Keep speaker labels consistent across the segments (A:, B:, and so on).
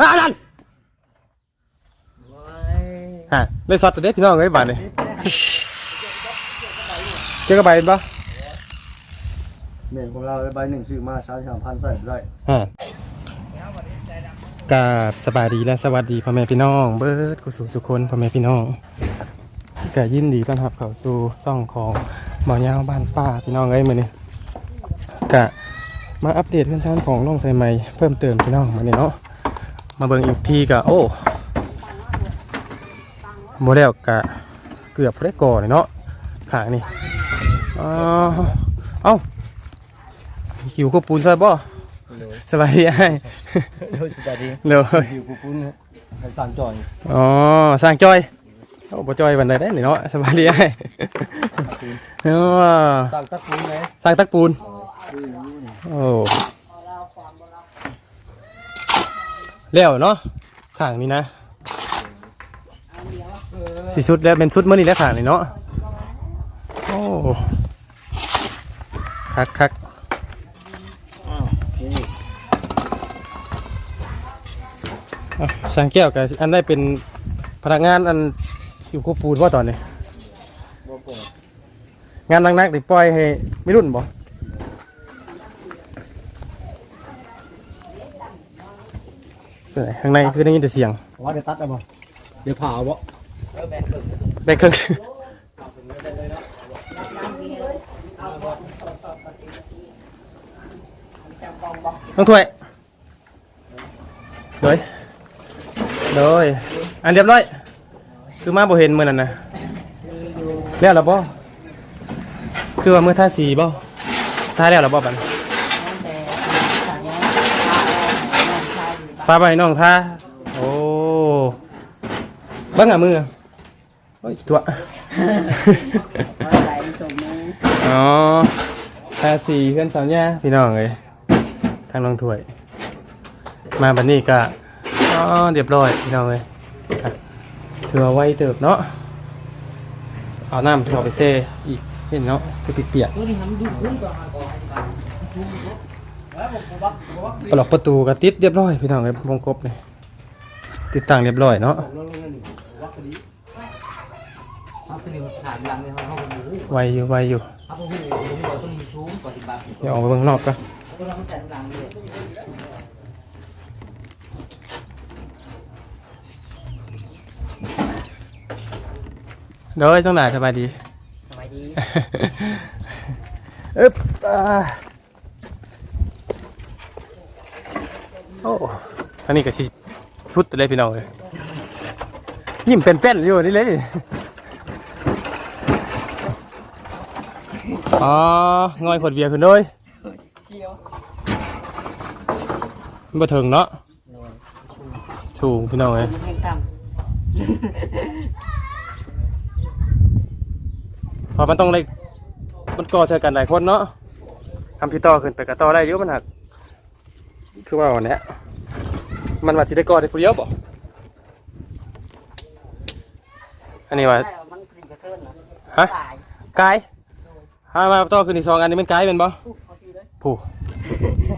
A: อ่านั่นฮะเลยสอดตัวเด็ดพี่น้องเลยบาดนี่เจ้ากระใบเป็นปะ
B: เมนของเราใบหนึ่งซื้อมาสามสามพันใส่ได้
A: ฮะกราบสบายดีและสวัสดีพ่อแม่พี่น้อง เบิร์ดกุศลสุคนพ่อแม่พี่น้องกยินดีต้อนรับเข้าสู่ซ่องของหมอยาวบ้านป้าพี่น้องเอ้ยมื้อนี้กะมาอัปเดตเรื่องชานของน้องใส่ใหม่เพิ่มเติมพี่น้องมื้อนี้เนาะ มาเบิ่งอีกทีกะโอ้โมเดลกะเกือบพอได้ก่อเลยเนาะขางนี่อ๋อเอ้าหิวก็ปูนใช่ป่ะสบายดีไอ้
B: เฮ้ยสบายดี
A: เลย
B: อยู่กูปุ้นให้สั่งจอย
A: อ๋อสร้างจอยโอ้บ่จอยวันใดได้นี่เนาะสบายดีไอ้เนาะ
B: สั่งตะปุ้นไหม
A: สร้างตักปูนโอ้ เลี้ยวเนาะข้างนี้นะสิชุดแล้วเป็นชุดเมื้อนี้แล้วข้างนี้เนาะโอ้คักคักอะสร้างแก้วกับอันได้เป็นพนักงานอันอยู่ควบปูนว่าตอนนี้งานหนักๆติปล่อยให้ไม่รุ่นบ่เอ้ย ข้างในคือได้ยินแต่เสียง
B: ว่าเดี๋ยวตัดเอาบ่เดี๋ยวผ่าเอาบ่
A: แบกเครื่องน้องถ้วยโดยโดยอันเรียบร้อย คือมาบ่เห็นมื้อนั้นนะแล้วล่ะบ่คือว่ามื้อท่าสีบ่ท่าแล้วล่ะบ่บัด ฟ้าไปน้องท่าโอ้เบิ่งอะมือโอ้ยตัวอ๋อทาสีเพื่อนสาวเนี่ยพี่น้องเลยทางน้องถ้วย มาบันนี้ก็อ๋อเรียบร้อยพี่น้องเลยอะถือว่าไวเติบเนาะเอาน้ำถือไปเซ่อีกเห็นเนาะคือเปียกๆ ปลอกประตูก็ติดเรียบร้อยพี่น้องเลยวงกบเลยติดตั้งเรียบร้อยเนาะ
C: เอาตัวนี้ถามหลังเลยเขาเขาบอก
A: ไวอยู่ไวอยู่
C: เขาบอกว่าตัวนี้สูงกว่าสิบบาท
A: เดี๋ยวออกไปเบิ่งข้างนอกก็
C: ก็ต้องจัดหลังเลย
A: เดี๋ยวต้องไหนสบายดี
C: สบายดี
A: อึ๊บอ่า โอ้ท่านี้ก็ชิชุดเลยพี่น้องเลยยิ้มเป็นๆอยู่นี่เลยอ๋องอยขวดเบียร์ขึ้นด้วยมันบ่ถึงเนาะสูงพี่น้องเลยพอมันต้องเลยมันก่อใช้กันหลายคนเนาะทำพี่ต่อขึ้นไปกับต่อได้เยอะมันหัก คือว่าวันเนี้ยมันว่าสิได้ก่อได้ผู้เดียวบ่อันนี้ว่าำ
C: ใช่มันผลิตกระเทินนะ
A: ฮะ
C: ตาย
A: กายถ้ามาต่อขึ้นอีกสองอันนี้มันกายเป็นบ่
C: ปุ๊บเอาทีเลย
A: ผู้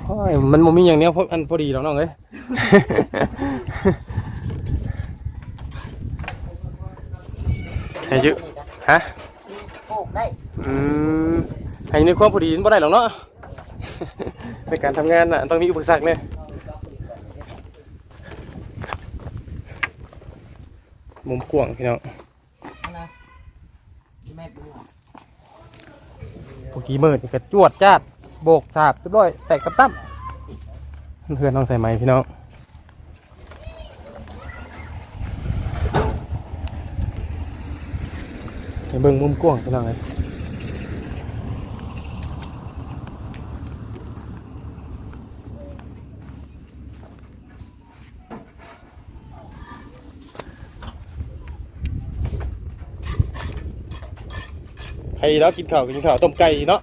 A: โอ้ยมันบ่มีอย่างเนี้ยเพราะอันพอดีหรอกน้องเอ้ยให้เยอะฮะ
C: โอ้ได้
A: อืมให้ในความพอดีมันบ่ได้หรอกเนาะ ในการทำงานน่ะต้องมีอุปสรรคเนี่ยมุมกว้างพี่น้อง
C: เอานะแม่ดูอะ
A: เมื่อกี้มืดนี่ก็จวดจ้าดโบกสาบเรียบร้อยแตกกระตั้มเพื่อนน้องใส่ไหมพี่น้องไปเบิ่งมุมกว้างพี่น้องเลย เนาะกินข้าวกินข้าวต้มไก่เนาะ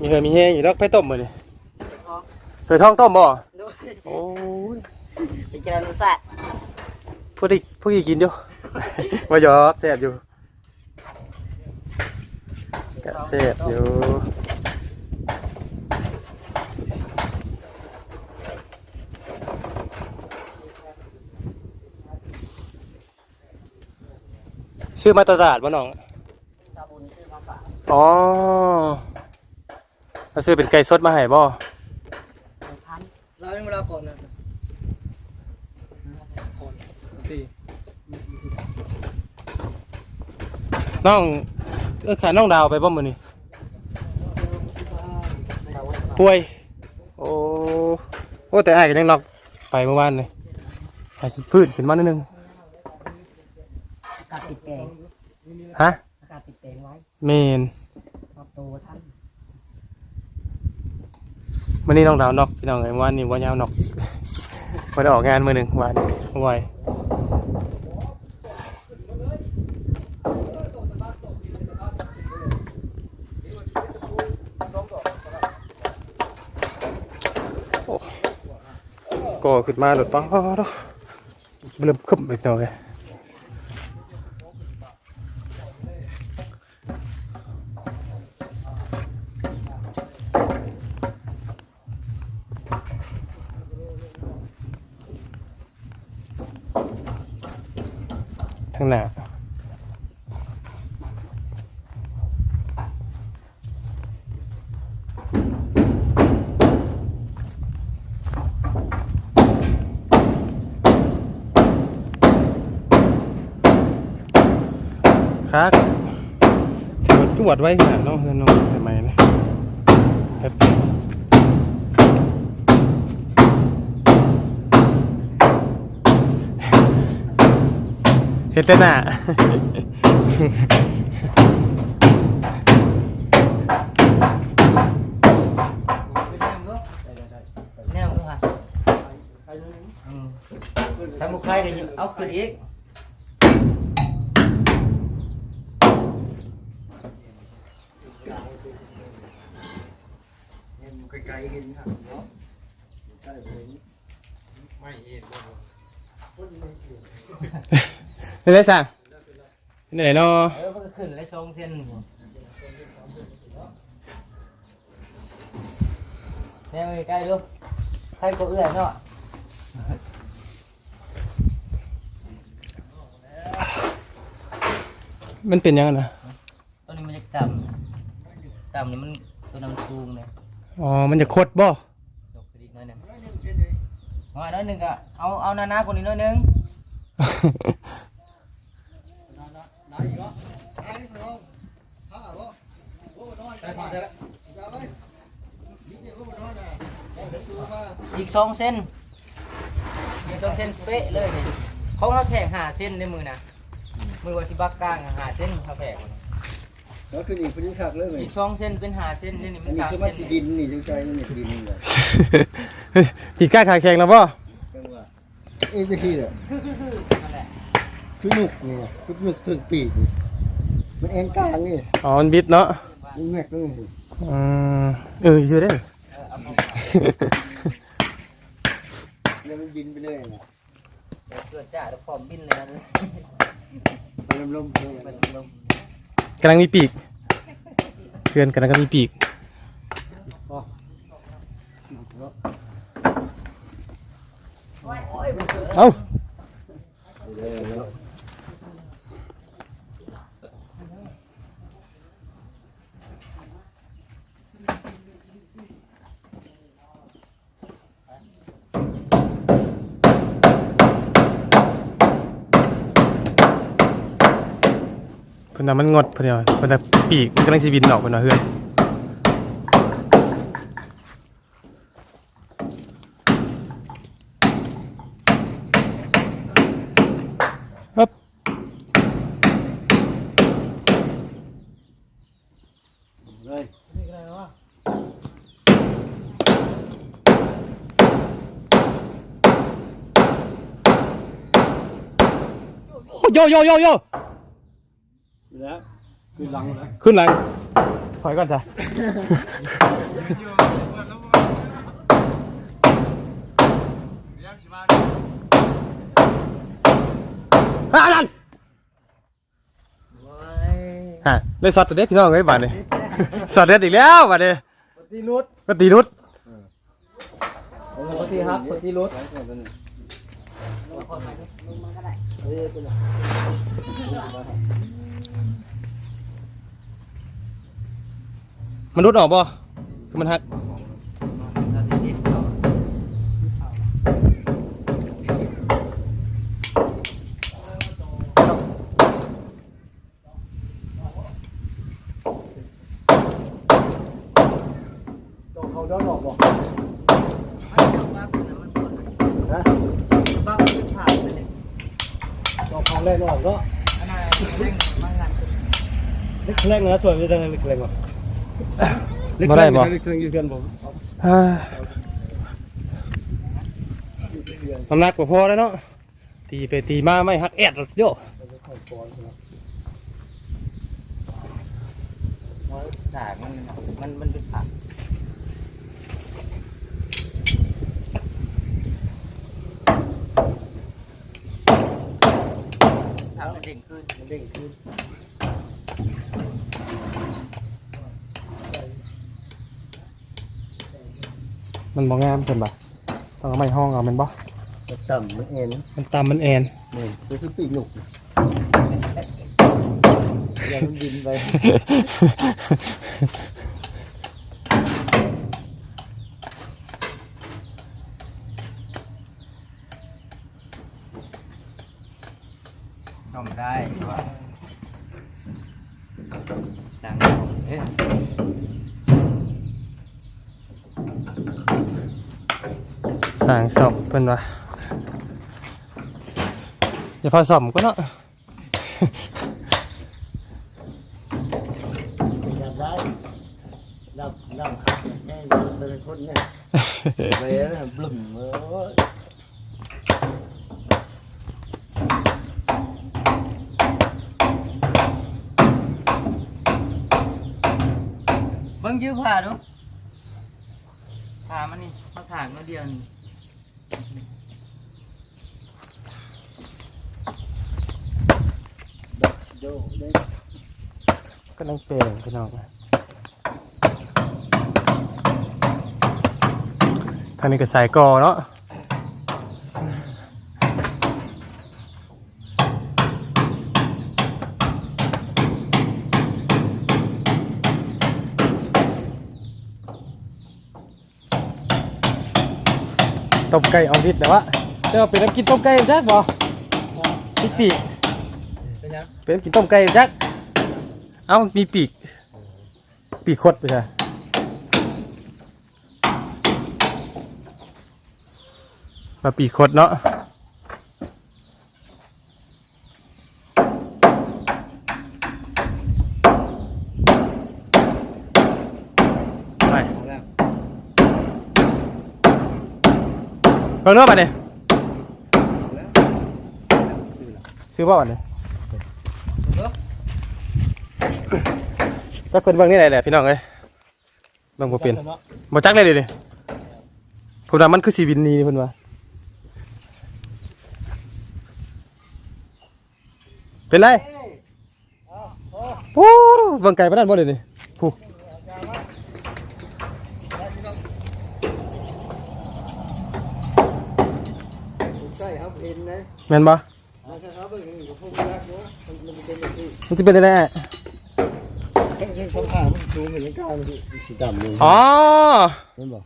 A: มีเหือมีแห้งอยู่เนาะไปต้มมาเลยเคยท้องต้มบ่โอ้ย
C: ไปเจอรสชาติ
A: พวกที่พวกที่กินอยู่มาหยอกแซ่บอยู่กะแซ่บอยู่ชื่อมาตรฐาดว่น้อง
C: อมาฝาก
A: อ๋อแล้วซื้อเป็นไก่สดมาให้บ่
C: หนึ่งพัน
D: เราเป็นเวลาก่อนนะก่อนตี
A: น้องเออขาน้องดาวไปบ่มื้อนี้
C: เราไว้
A: ป่วย โอ้โอ้แต่อ้ายก็ยังนอกไปเมื่อวานนี่หายพื้นขึ้นมานิดนึง
C: อากาศติดแปลง
A: ฮะ
C: ลงไว้
A: เมน
C: รอบโตท่าน
A: มื้อนี้น้องดาวนอกพี่น้องเอ้ยเมื่อวานนี้บ่ยาวนอกบ่ได้ออกงานมื้อหนึงวานบ่อยโอ้ก็ขึ้นมาหลุดป้าดอกเริ่มคึมอีกหน่อย ครับถือว่าจวดไว้ขนาดน้องเฮือนน้องสมัยนะแป๊บเดียวเฮ็ดแต่หน้า
C: เป็นแนวก็แนวก็ค่ะอืมถ้ามุกใครก็ยังเอาคืนอีก
B: เห็น ไกลๆเห็นครับเนาะใกล้ๆเห็น
D: ไม่เห็น
A: เป็นไรสั่งเป็นไหนเนาะ
C: เออมันก็ขึ้นเลยสองเส้นแนวใกล้ดูใครก็เอื้อยเนาะ
A: มันเป็นยังไงนะ
C: ตัวนี้มันจะต่ำต่ำนี่มันตัวน้ำสูงเนี่ย
A: อ๋อ มันจะคดบ่
C: ยกขึ้นอีกหน้อยหนึงอยน้อยหนึงก็เอาเอาหนาๆกว่านี้หน้อยหนึงอีกสองเส้นอีกสองเส้นเป๊ะเลยนี่เขาเขาแทงหาเส้นในมือนะมือวาสิบักกลางอะหาเส้นเขาแทง
B: แล้วคือนี่พอดีคักเลยเว้ย
C: อีกสองเส้นเป็นหาเส้นนี่นี่มั
B: อั
C: น
B: นนี้
C: สาม
B: คือมา
C: เส้น
B: สิดินนี่จังใจนี่สิดินนี่แหละ
A: ปีกกล้าขาแข็งแล้วบ่
B: จังว่าเอ๊ะจะที่แหละ
C: คือคือคือนั่นแหละ
B: คือหนุกนี่ไงคือหนุกถึงปีกนี่มันเอ็นกลางนี่
A: อ๋อมันบิดเนาะ
B: มันแงกเลยสิ
A: อืมเออชื่อได้อ
C: เออเอามา
B: แล้วมันบินไปเลยนะ
C: เดี๋ยวเกิดจ้าแล้วพร้อมบินเลยนะ
B: มันลมๆเลย
C: เป็น
B: นะ
C: ลม
A: กำลังมีปีก เพื่อนกำลังก็มีปีกเอา เพิ่ น่ะมันงดเพิ่นน่ะเพิ่นน่ะปีกมันกำลังสิบินออกเพิ่นน่ะเฮือนฮึบโอ้โยโยโยโย
B: คือหลังนะ
A: ขึ้นหลังถอยก่อนจ้ะอะนั่นฮะเลยสอดตัวเด็ดพี่น้องเอ้ยบาดนี้สอดเด็ดอีกแล้วบาดนี้
D: ตีรุด
A: ก็ตีรุด
D: ปกติครับปกติรุด
C: ๆคนมาดูมันก็ได้
B: เอ้ยเป็นไร
A: มันรุดออกบ่คือมันหัก
C: เราจะติดต่อ
B: ตัวเขาด้านออกบ่
C: ไม่ต้องว่าคนนั้นมันปวด
B: นะ
C: บ้าเป็นผ่าไปเลย
B: ตัวเขาแรกออกก็
C: อันนั้นเร่งมันงัน
B: เล็กแรงนะส่วนจะได้เล็กแรงบ่
A: บ่ได้บ่
B: เล็กแรงอยู่กันผม
A: อ่าน้ำหนักกว่าพอแล้วเนาะตีไปตีมาไม่หักแอดหรอกโย
C: ถากมันมันมันเป็นผ่าถากมันเด้งขึ้น
B: มันเด้งขึ้น
A: มันบ่งามเพิ่นบ่ต้องเอาไม้ห้องเอาแมันบ่
B: มันต่ำมันเอ็น
A: มันตามมันแอน
B: นี่คือคือปีกหนุกอย่ามันบินไป
C: ซ่อมได้ว่าสั่งของเอ๊ะ
A: สร้างสอบเพิ่นว่าอย่าพอสอบก็เนาะ
B: อยากได้รับรับแม่เป็นคนเนี่ยไปแล้วบลุ่มเอ้ย
C: เบิ้งยื้อผ่าดูผ่ามันนี่เขาถางมาเดียวนี่
B: โดได้
A: ก็นั่งเปลงพี่น้องทางนี้ก็สายกอเนาะต้มไก่เอาดิดแล้ววะเจ้าเป็นน้ำกินต้มไก่จักบ่ปีกปีก
C: เป็น
A: กินต้มไก่จักเอ้ามันมีปีก ปีกคดไปใช่มาปีกคดเนาะไปเบิ่งเนื้อบัดเนี่ยซื้อบ่บัดเนี่ย จักเพิ่นเบิ่งนี่ไหนแหละพี่น้องเอ้ยเบิ่งบ่เป็นบ่จักเลยเดิเนี่ยผมว่ามันคือสีวินนี่เพิ่นว่าเป็นไรโอ้เบิ่งไก่ปานนั้นบ่เลยนี่ผู้
B: ใช่ครับเห็นนะ
A: แม่นบ่
B: นะครับเป็นอย่างนี้พวกรั กเนาะมันเป็นแบบนี้
A: มันสิเป็นได้แน่
B: แค่เชิงสำคัญมันสูงเหมือนกันมันสีดำเลย
A: อ๋อ
B: เห็นบ่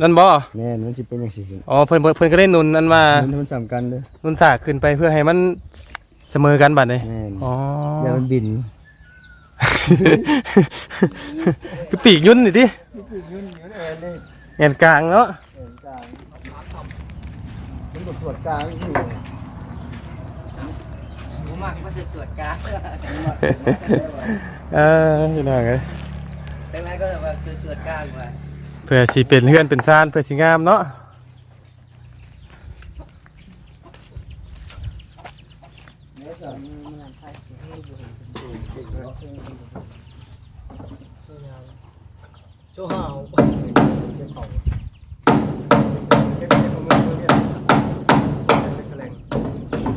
A: นั่นบ่
B: แน่นมันจะเป็นอย่างสี
A: อ๋อเพิ่นเพิ่นเพิ่นก็ได้หนุนอันว่า
B: มันมันสำคัญเลย
A: หนุนสากขึ้นไปเพื่อให้มันเสมอกันบัดนี้
B: แน่น
A: อ๋อ
B: อย่ามันบิน
A: คือปีกยุ่นนี่ดิ
B: ยุ่นยุ่นเอ็นเลย
A: แอนกลางเนาะ
B: เอ็นกลางมันบดตรวจกลางที่
C: ผ มมากมันจะสวดกา
A: เออพี่น้องเอ้ย
C: แต่ไรก็แบบสวดสวดกลางว่า
A: เพื่อสิเป็นเฮือนเป็นซ่านเพื่อสิงามเนาะ
B: โซ่ห่า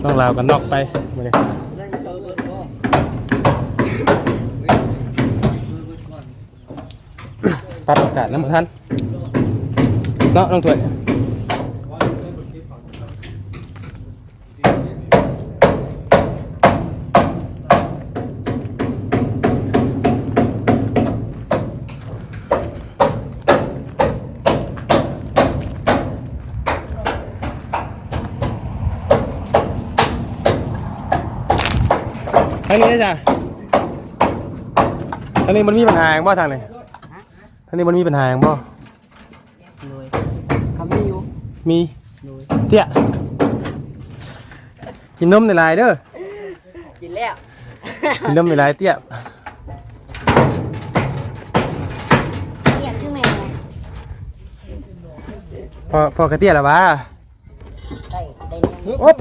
A: ต้องลาวกันนอกไปมา
B: เลย
A: ปรับอากาศนะหมอท่านเนาะน้องถวยางนี้นะจ๊ะทางนี้มันมีปัญหาอย่างบ่ทางนี้ทางนี้มันมีปัญหาอย่างบ่
C: เลยเขามีอยู่
A: มี
C: เลย
A: เตี้ยกินนมในลายเด้อ
C: กินแล้ว
A: กินนมในลายเตี้ย
E: เรียกคือแม่
A: พอพอกระเตี้ยแล้ววะ
E: ได้ได้นม
A: โอ๊บ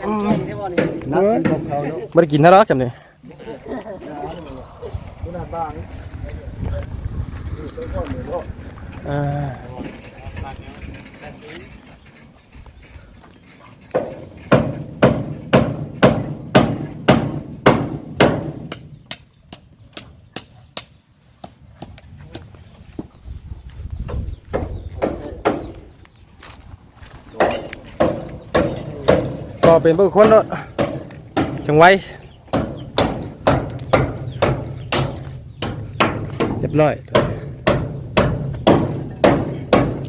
E: กันแกงได้บ่นี่
B: นักกินของเขาเนาะ
A: ไม่ได้กินนะหรอกจำเนี่ย
B: คุณอาบ้าง
A: อ่าก็เป็นเพื่อคนเนาะ จังไว้เรียบร้อย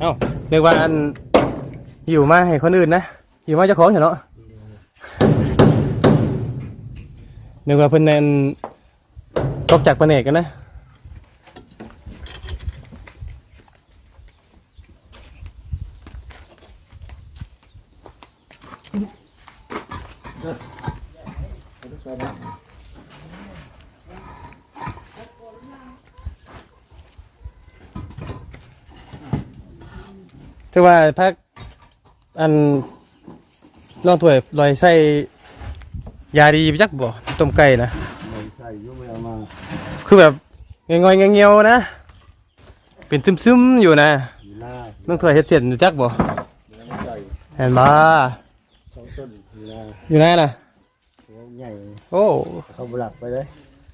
A: เอ้าเรียกว่าอันหิวมาให้คนอื่นนะ อยู่มาเจ้าของเหรอเนาะนึกว่าเพิ่นแนนตกจากประเนกกันนะ ถือว่าพักอันลองถ้วยลอยใส่ยาดีไปจักบ่ต้มไก่นะ
B: ไม่ใช่อยุ่ไม่เอามา
A: คือแบบงอยๆเงียวๆนะ เป็นซึมๆอยู่นะ
B: อยู่หน้า
A: ต้องถ้วยเฮ็ดเสร็จอยู่จักบ่
B: ไม่ใช่
A: เห็นบ่
B: สองต้นอยู่หน้า
A: อยู่นั่นน่ะ
B: หัวใหญ่
A: โอ้
B: เขาบลักไปเลย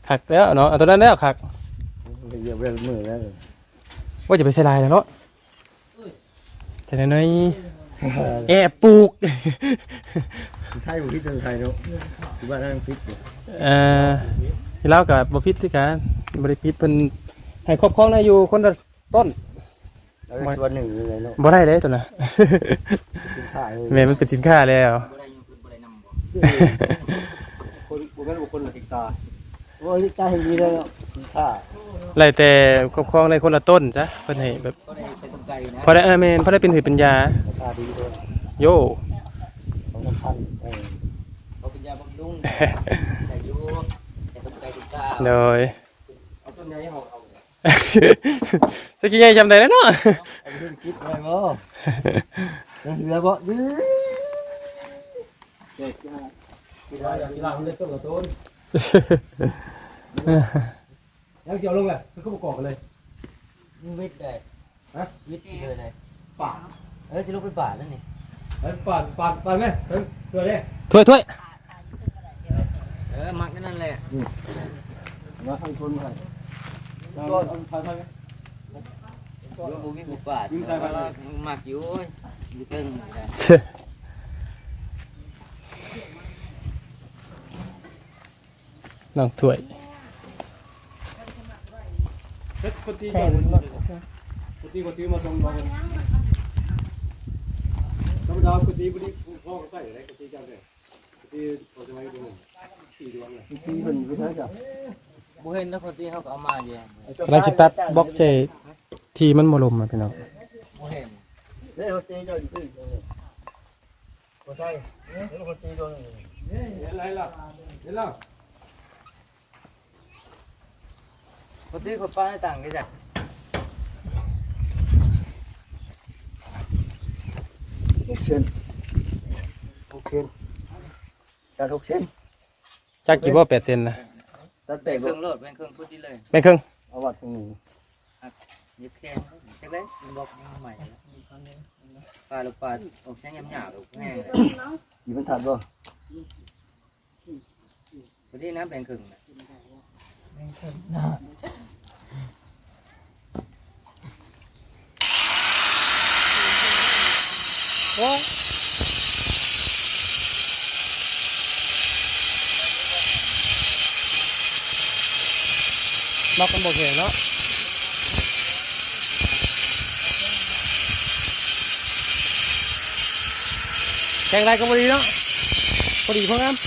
A: คักแล้วเนาะเอาตัวนั้นแล้วคัก
B: เหยียบเรื่องมือแล้ว
A: ว่าจะไปใส่ลายแล้วเนาะ ใส่น้อยๆแอบปลูก
B: ไทยบุพิษทางไทยเนาะที่บ้านนั่งพิษอยู่
A: เอ่อที่เรากับบพิษที่กันบริพิษเพิ่นให้ครอบครองนะอยู่คนละต้น
B: แล้วก็ส่วนหนึ่งเลยเนาะ
A: บ่ได้เลยตัวน่ะ
B: สินค้าเลย
A: แม่มันเป็นสินค้าแล้ว
C: บ่ได้อยู่คือบ่ได้นำบ่
D: คนบุคคลบุคคลหลักตา
B: โอ้ยตาเห็นดีเลยเนาะสินค้า
A: ไล่แต่ครอบครองในคนละต้นจ้ะเพิ่นให้แบบ
C: ก็ได้ใส่ต้มไก่นะ
A: พอได้เออแม่นพอได้เป็นหืดเป็นยา
B: ราคาดีด้วย
A: โย
B: สองสามพันเออ
C: เขาเป็นยาบำรุงแต่อยู่แต่ต้มไก่ต้มกา
A: โดย
D: เอาต้นไม้เอาเอา
A: จะกินยังจำได้แล้วเนาะ
B: เอาไปคิดอะไรบ่ยังเหลือบ่ยื้อเด็กจ้า
D: กีฬากีฬาเขาเล่นต้นกับต้น ยังเสียวลงเลยคือเขาประกอบกันเลย
C: วิทย์ได้
D: ฮะ
C: วิทย์เลยเลย
D: ป่า
C: เออสิลูกไปบาทแล้วนี่
D: เฮ้ยป่านป่านป่านไหมเฮ้ยเพื่อเด้
A: ถ้วยถ้วย
C: เออมักนั่นแหละ
B: มาให้คนให้
D: ก็เอาทานทานไหม
C: อยู่บ่มีบุบาทแต่ว่ามักอยู่อยู่เกินได้
A: น้องถ้วย
D: เฮ้ยคนตีก่อนคนตีคนตีมาตรงมาธรรมดาคนตีคนตีพ่อใส่อะไรคนตีจังเลยคนตีเขาจะไว้ดูสี่ดวงเลย
B: ที่มันไม่ใช่จ้ะ
C: บ่เห็นแล้วคนที่เขาก็เอามาอยู่
A: กำลังคิดตัดบล็อกใจที่มันบ่ลมอะพี่น้อง
C: บ่เห็น
B: เฮ้ยคนตีเจ้าอยู่ที่ก็ใช่แล้วคนตีโดน
D: เห็นอะไรล่ะเห็นแล้ว
C: คนที่เขาป้าให้ต่างกันจ้ะ
B: ส้นหกเส้นการหกเส้น
A: จักกี่บ่แปดเซนนะ
B: ตัด
C: แต่
B: แต่
C: เครื่องโลดเป็นเครื่องพุทธิเลย
A: แม่นครึ่ง
B: เอาวัดตรงนี้
C: ยึดแค่จักเลยมันบอกใหม่แล้วปลาลูกปลาออกแช่งยำหยาบลูกแห้งเลย
B: ยีมันถัดบ่
C: คนที่น้ำแบ่งครึ่งน่ะ
A: บล็อกกันบ่แข็งเนาะแ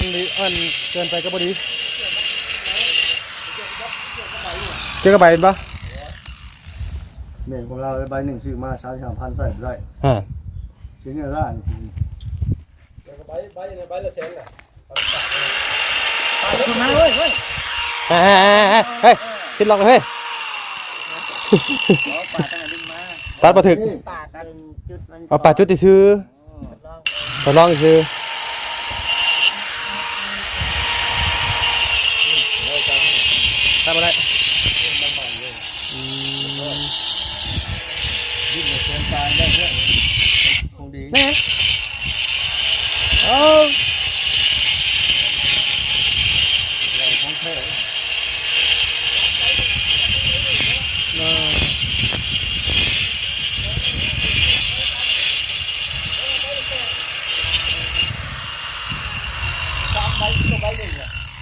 A: ข็งไรก็บ่ดีเนาะพอดีพองามอ่อนดีอ่อนเกินไปก็พอดี เจอกระใบเห็นปะ
B: เมนของเราใบหนึ่งซื้อมาสามสามพันใส่ได้
A: ฮะ
B: ชิ้นเงินล้าน
D: ใบใบใบละแสนน่ะ
C: มาเว้ยเว้ย
A: เฮ้ยเฮ้ยคิดลองเลยเฮ้ย
C: ปาดตั้งแต่ดึงมา
A: ตัดมาถึก
E: ปาดเป็นจุดมัน
A: เอาปลาจุดที่ซื้อ
E: ลอง
A: ทดลองซื้อ ทำอะไร
B: ดิ้นเส้นตายได้เรื่องคงดี
A: นี่เอา
B: ของแท้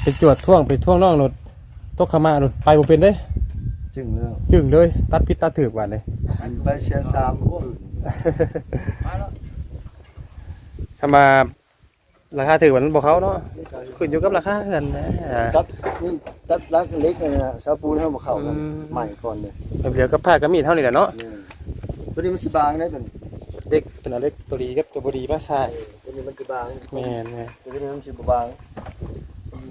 A: ไปจวดท่วงไปท่วงน้องรถ ตกขมาหนดไปบ่เป็นเด้
B: จึงเรื่อง
A: จึงเลย ตัดพิษตัดถือกว่าเลย
B: อันใบเชียนสาม
A: ถ้ามาราคาถือวันนั้นบอกเขาเนาะขึ้นอยู่กับราคาเงินนะ
B: ตัดนี่ตัดรักเล็กเนี่ยนะชาวปูนให้มาเข้ากันใหม่ก่อนเลย
A: เดี๋ยวกับผ้ากับมีดเท่านี้แหละเนาะ
B: ตัวนี้มันสิบางนะตัวนี้
A: เด็กเป็นอะไรตัวดีกับตัวบดีมาใช่
B: ตัวนี้มันสิบาง
A: แม่นแม่น
B: ตัวนี้มันสิบบางมัน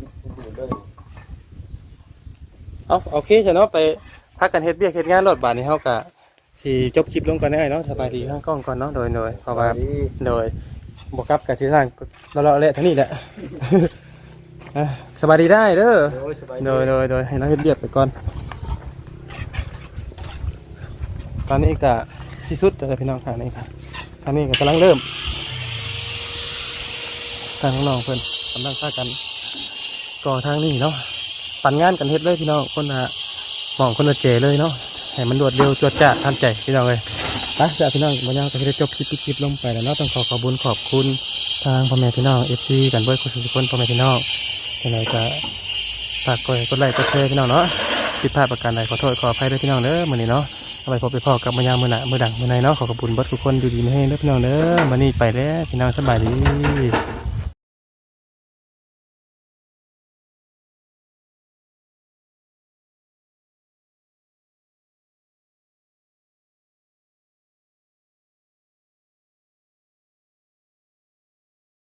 B: อยู่ด้วย
A: เอาโอเคจ้ะเนาะไปพักกันเฮ็ดเบี้ยกเฮ็ดงานรถบาทนี้เฮาก็สิจบคลิปลงก่อนได้เนาะสบายดีข้างกล้องก่อนเนาะโดยโดยเพราะว่าโดยบวกครับกับที่สร้างเราเราๆเละเท่านี้แหละอะสบายดีได้เด้อ
B: โอ้ยสบาย
A: โดยโดยโดยให้เราเฮ็ดเบียกไปก่อนตอนนี้ก็ที่สุดแล้วพี่น้องค่ะนี่ค่ะทางนี้ก็กำลังเริ่มทางน้องๆเพิ่นกำลังพากันก่อทางนี้เนาะ ปั่นงานกันเฮ็ดเลยพี่น้องคนละหมองคนละเจเลยเนาะให้มันรวดเร็วจวดจ้าทันใจพี่น้องเลยไปจ้าพี่น้องวันนี้ก็จะจบคลิปคลิปลงไปแล้วเนาะต้องขอขอบคุญขอบคุณทางพ่อแม่พี่น้องเอฟซีกันเบิร์ดคนทุกคนพ่อแม่พี่น้องยังไงก็ฝากกดกดไลค์กดแชร์พี่น้องเนาะผิดพลาดประการใดขอโทษขออภัยด้วยพี่น้องเด้อมื้อนี้เนาะเอาไปพบไปพ่อกับมือยามมือหนะมือดังมือในเนาะขอขอบคุณเบิร์ดทุกคนอยู่ดีไม่ให้เด้อพี่น้องเด้อมื้อนี้ไปแล้วพี่น้องสบายดี